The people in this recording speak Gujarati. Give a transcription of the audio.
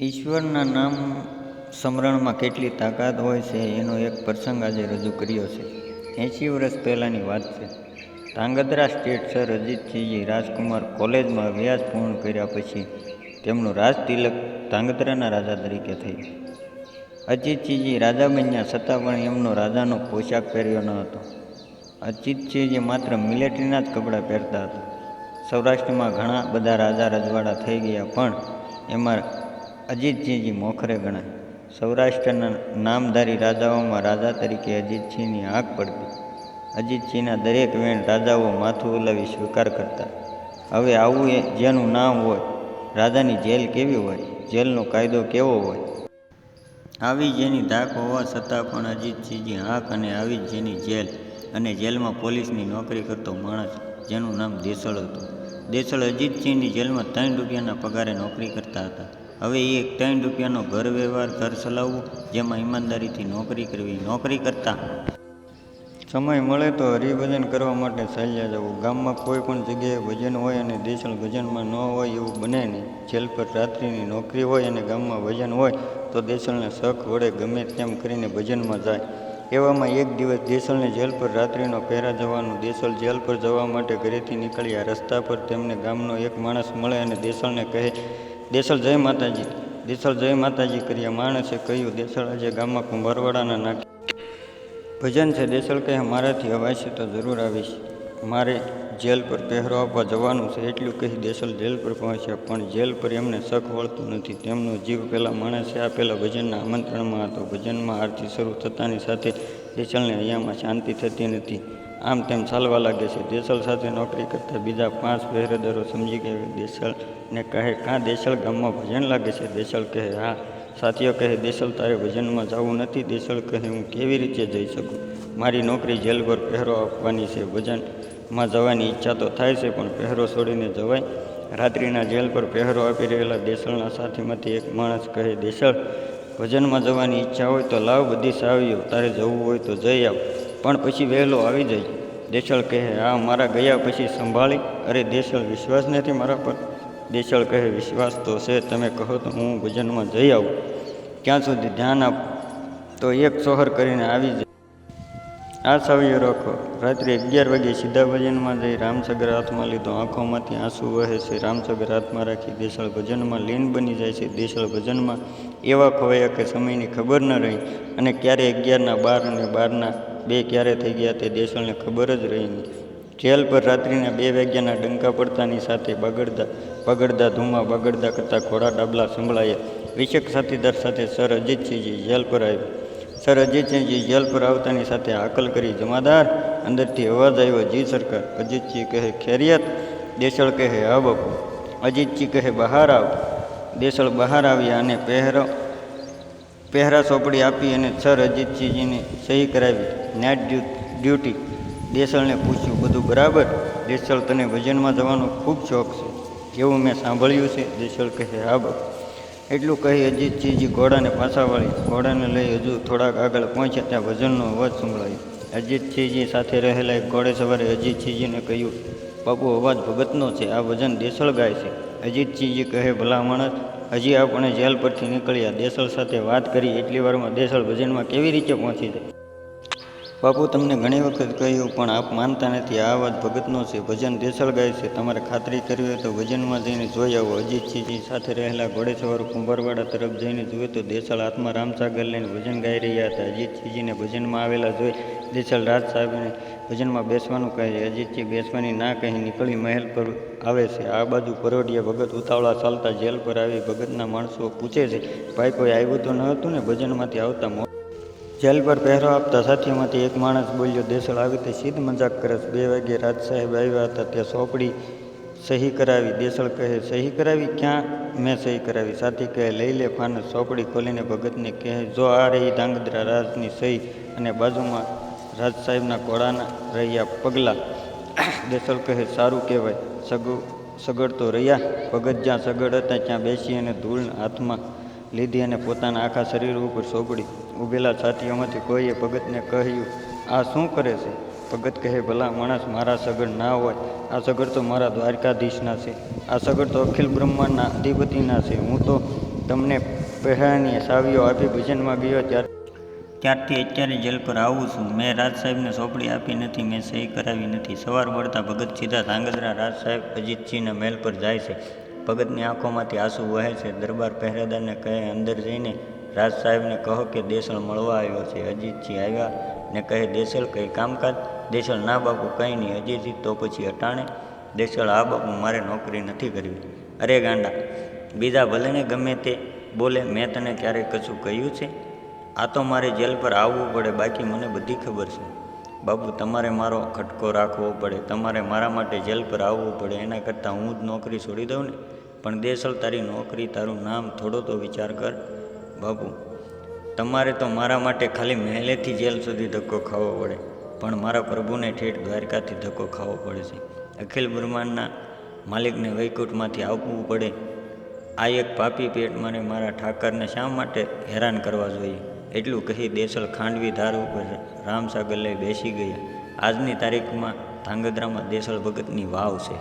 ઈશ્વરના નામ સ્મરણમાં કેટલી તાકાત હોય છે, એનો એક પ્રસંગ આજે રજૂ કર્યો છે. એંશી વર્ષ પહેલાંની વાત છે. ધાંગધ્રા સ્ટેટ સર અજીતસિંહજી રાજકુમાર કોલેજમાં અભ્યાસ પૂર્ણ કર્યા પછી તેમનું રાજ તિલક ધાંગધ્રાના રાજા તરીકે થયું અજીતસિંહજી રાજા બન્યા છતાં પણ એમનો રાજાનો પોશાક પહેર્યો ન હતો. અજીતસિંહજી માત્ર મિલિટરીના જ કપડાં પહેરતા હતા. સૌરાષ્ટ્રમાં ઘણા બધા રાજા રજવાડા થઈ ગયા પણ એમાં અજીતસિંહજી મોખરે ગણાય. સૌરાષ્ટ્રના નામધારી રાજાઓમાં રાજા તરીકે અજીતસિંહની આંખ પડતી. અજીતસિંહના દરેક વેણ રાજાઓ માથું ઉલાવી સ્વીકાર કરતા. હવે આવું એ જેનું નામ હોય, રાજાની જેલ કેવી હોય, જેલનો કાયદો કેવો હોય? આવી જેની ધાક હોવા છતાં પણ અજીતસિંહજી આંખ અને આવી જેની જેલ અને જેલમાં પોલીસની નોકરી કરતો માણસ જેનું નામ દેસળ હતું. દેસળ અજીતસિંહની જેલમાં ત્રણ રૂપિયાના પગારે નોકરી કરતા હતા. હવે એ ત્રણ રૂપિયાનો ઘર વ્યવહાર ઘર ચલાવવું જેમાં ઈમાનદારીથી નોકરી કરવી, નોકરી કરતા. સમય મળે તો હરિભજન કરવા માટે ચાલ્યા જવું. ગામમાં કોઈ પણ જગ્યાએ ભજન હોય અને દેશણ ભજનમાં ન હોય એવું બને નહીં. જેલ પર રાત્રિની નોકરી હોય અને ગામમાં ભજન હોય, તો દેશણને શખ વડે ગમે તેમ કરીને ભજનમાં જાય. એવામાં એક દિવસ દેશલને જેલ પર રાત્રિનો પહેરા જવાનું, દેશલ જેલ પર જવા માટે ઘરેથી નીકળ્યા. રસ્તા પર તેમને ગામનો એક માણસ મળે અને દેશલને કહે દેસળ જય માતાજી દેસલ જય માતાજી કર્યા માણસે કહ્યું, દેસળ આજે ગામમાં કુંભારવાડાના નાખી. ભજન છે દેસળ કહે, મારાથી અવાશે તો જરૂર આવીશ. મારે જેલ પર પહેરો આપવા જવાનું છે. એટલું કહી દેસલ જેલ પર પહોંચ્યા, પણ જેલ પર એમને શક વળતું નથી. તેમનો જીવ પેલા માણસે આપેલા ભજનના આમંત્રણમાં હતો. ભજનમાં આરતી શરૂ થતાની સાથે દેસલને અહીંયામાં શાંતિ થતી નથી. આમ તેમ ચાલવા લાગે છે. દેસલ સાથે નોકરી કરતા બીજા પાંચ પહેરેદારો સમજી ગયા દેસલને કહે, કાં દેસલ ગામમાં ભજન લાગે છે? દેસલ કહે, હા, સાથીઓ કહે દેસલ તારે ભજનમાં જવું નથી. દેસલ કહે, હું કેવી રીતે જઈ શકું? મારી નોકરી જેલ પર પહેરો આપવાની છે. ભજનમાં જવાની ઈચ્છા તો થાય છે, પણ પહેરો છોડીને જવાય? રાત્રિના જેલ પર પહેરો આપી રહેલા દેસળના સાથીમાંથી એક માણસ કહે દેસળ ભજનમાં જવાની ઈચ્છા હોય તો લાવ બધી સાવીઓ. તારે જવું હોય તો જઈ આવ. પણ પછી વહેલો આવી જાય દેસળ કહે, હા, મારા ગયા પછી સંભાળી. અરે દેસળ વિશ્વાસ નથી મારા પર? દેસળ કહે, વિશ્વાસ તો છે, તમે કહો તો હું ભજનમાં જઈ આવું. ક્યાં સુધી ધ્યાન આપ? તો એક સોહર કરીને આવી જાય. આ સાવીઓ રાખો. રાત્રે અગિયાર વાગે સીધા ભજનમાં જઈ રામસગર હાથમાં લીધો. આંખોમાંથી આંસુ વહે છે. રામસગર હાથમાં રાખી દેશળ ભજનમાં લીન બની જાય છે. દેશળ ભજનમાં એવા ખોવાયા કે સમયની ખબર ન રહી અને ક્યારે અગિયારના બાર અને બારના બે ક્યારે થઈ ગયા તે દેસળને ખબર જ રહી નહીં જેલ પર રાત્રિના બે વાગ્યાના ડંકા પડતાની સાથે બગડતા બગડતા ધૂમા બગડતા કરતાં ઘોડા ડાબલા સંભળાયા. વિશેક સાથીદાર સાથે સર અજીતસિંહજી જેલ પર આવ્યા. સર અજીતસિંહજી જેલ પર આવતાની સાથે હાકલ કરી, જમાદાર, અંદરથી અવાજ આવ્યો, જી સરકાર. અજીતસિંહ કહે, ખેરિયત. દેસળ કહે હા બાપુ અજીતસિંહ કહે, બહાર આવ. દેસળ બહાર આવ્યા અને પહેરો પહેરા ચોપડી આપી અને સર અજીતસિંહજીને સહી કરાવી. નાઇટ ડ્યુટી દેસળને પૂછ્યું, બધું બરાબર? દેસળ તને ભજનમાં જવાનો ખૂબ શોખ છે. એવું મેં સાંભળ્યું છે? દેસળ કહે, હા બાપુ. એટલું કહી અજીતસિંહજી ઘોડાને પાછા વાળી. ઘોડાને લઈ હજુ થોડાક આગળ પહોંચ્યા, ત્યાં ભજનનો અવાજ સંભળાયો. અજીતસિંહજી સાથે રહેલા એક ઘોડે સવારે અજીતસિંહજીને કહ્યું, બાપુ, અવાજ ભગતનો છે. આ ભજન દેસળ ગાય છે. અજીતસિંહજી કહે, ભલા માણસ હજી આપણે જેલ પરથી નીકળ્યા. દેસળ સાથે વાત કરી. એટલી વારમાં દેસળ ભજનમાં કેવી રીતે પહોંચી જાય? બાપુ, તમને ઘણી વખત કહ્યું, પણ આપ માનતા નથી, આ વાત ભગતનો છે, ભજન દેસળ ગાય છે, તમારે ખાતરી કરવી હોય તો ભજનમાં જઈને જોઈ આવો. અજીતસિંહજી સાથે રહેલા ઘોડેસવાર કુંભારવાડા તરફ જઈને જોયું તો દેસળ હાથમાં રામસાગર લઈને ભજન ગાઈ રહ્યા હતા. અજીતસિંહજીને ભજનમાં આવેલા જોઈ દેસળ રાજ સાહેબને ભજનમાં બેસવાનું કહે છે. અજીતસિંહ બેસવાની ના કહી નીકળી મહેલ પર આવે છે. આ બાજુ પરોઢિયા ભગત ઉતાવળા ચાલતા જેલ પર આવી ભગતના માણસો પૂછે છે, ભાઈ, કોઈ આવ્યું તો ન હતું ને? ભજનમાંથી આવતા જેલ પર પહેરો આપતા સાથીઓમાંથી એક માણસ બોલ્યો, દેસળ આવી તે સીધ મજાક કરે બે વાગે રાજ સાહેબ આવ્યા હતા તે સોંપડી સહી કરાવી, દેસળ કહે, સહી કરાવી? ક્યાં? મેં સહી કરાવી. સાથી કહે, લઈ લે ફાનસ સોપડી ખોલીને ભગતને કહે, જો આ રહી ધાંગધ્રા રાજની સહી અને બાજુમાં રાજ સાહેબના ઘોડાના રહ્યા પગલાં. દેસળ કહે, સારું કહેવાય. સગુ તો રહ્યા. ભગત જ્યાં સગડ હતા ત્યાં બેસી અને ધૂળ હાથમાં લીધી અને પોતાના આખા શરીર ઉપર સોંપડી ઊભેલા સાથીઓમાંથી કોઈએ ભગતને કહ્યું, આ શું કરે છે? ભગત કહે, ભલા માણસ મારા સગર ના હોય. આ સગર તો મારા દ્વારકાધીશના છે. આ સગર તો અખિલ બ્રહ્માંડના અધિપતિના છે. હું તો તમને પહેરાની સાવીઓ આપી ભજનમાં ગયો ત્યાર ત્યારથી અત્યારે જેલ પર આવું છું. મેં રાજ સાહેબને સોંપડી આપી નથી. મેં સહી કરાવી નથી. સવાર પડતા ભગત સીધા ધાંગધ્રા રાજ સાહેબ અજીતસિંહના મહેલ પર જાય છે. ભગતની આંખોમાંથી આંસુ વહે છે. દરબાર પહેરેદારને કહે, અંદર જઈને રાજ સાહેબને કહો કે દેસલ મળવા આવ્યો છે, અજીતસિંહ આવ્યા ને કહે દેસલ કંઈ કામકાજ? દેસલ ના બાપુ કંઈ નહીં અજીતજી તો પછી અટાણે. દેસળ આ બાપુ મારે નોકરી નથી કરવી. અરે ગાંડા, બીજા ભલે ને ગમે તે બોલે, મેં તને ક્યારેય કશું કહ્યું છે? આ તો મારે જેલ પર આવવું પડે, બાકી મને બધી ખબર છે. બાપુ, તમારે મારો ખટકો રાખવો પડે, તમારે મારા માટે જેલ પર આવવું પડે, એના કરતાં હું જ નોકરી છોડી દઉં ને? પણ દેસલ તારી નોકરી, તારું નામ થોડો તો વિચાર કર. બાબુ તમારે તો મારા માટે ખાલી મહેલેથી જેલ સુધી ધક્કો ખાવો પડે, પણ મારા પ્રભુને ઠેઠ દ્વારકાથી ધક્કો ખાવો પડે છે. અખિલ બ્રહ્માંડના માલિકને વૈકુંઠમાંથી આવવું પડે. આ એક પાપી પેટ મને મારા ઠાકરને શા માટે હેરાન કરવા જોઈએ? એટલું કહી દેસલ ખાંડવી ધાર ઉપર રામસાગર લઈ બેસી ગયા આજની તારીખમાં ધાંગધ્રામાં દેસલ ભગતની વાવ છે.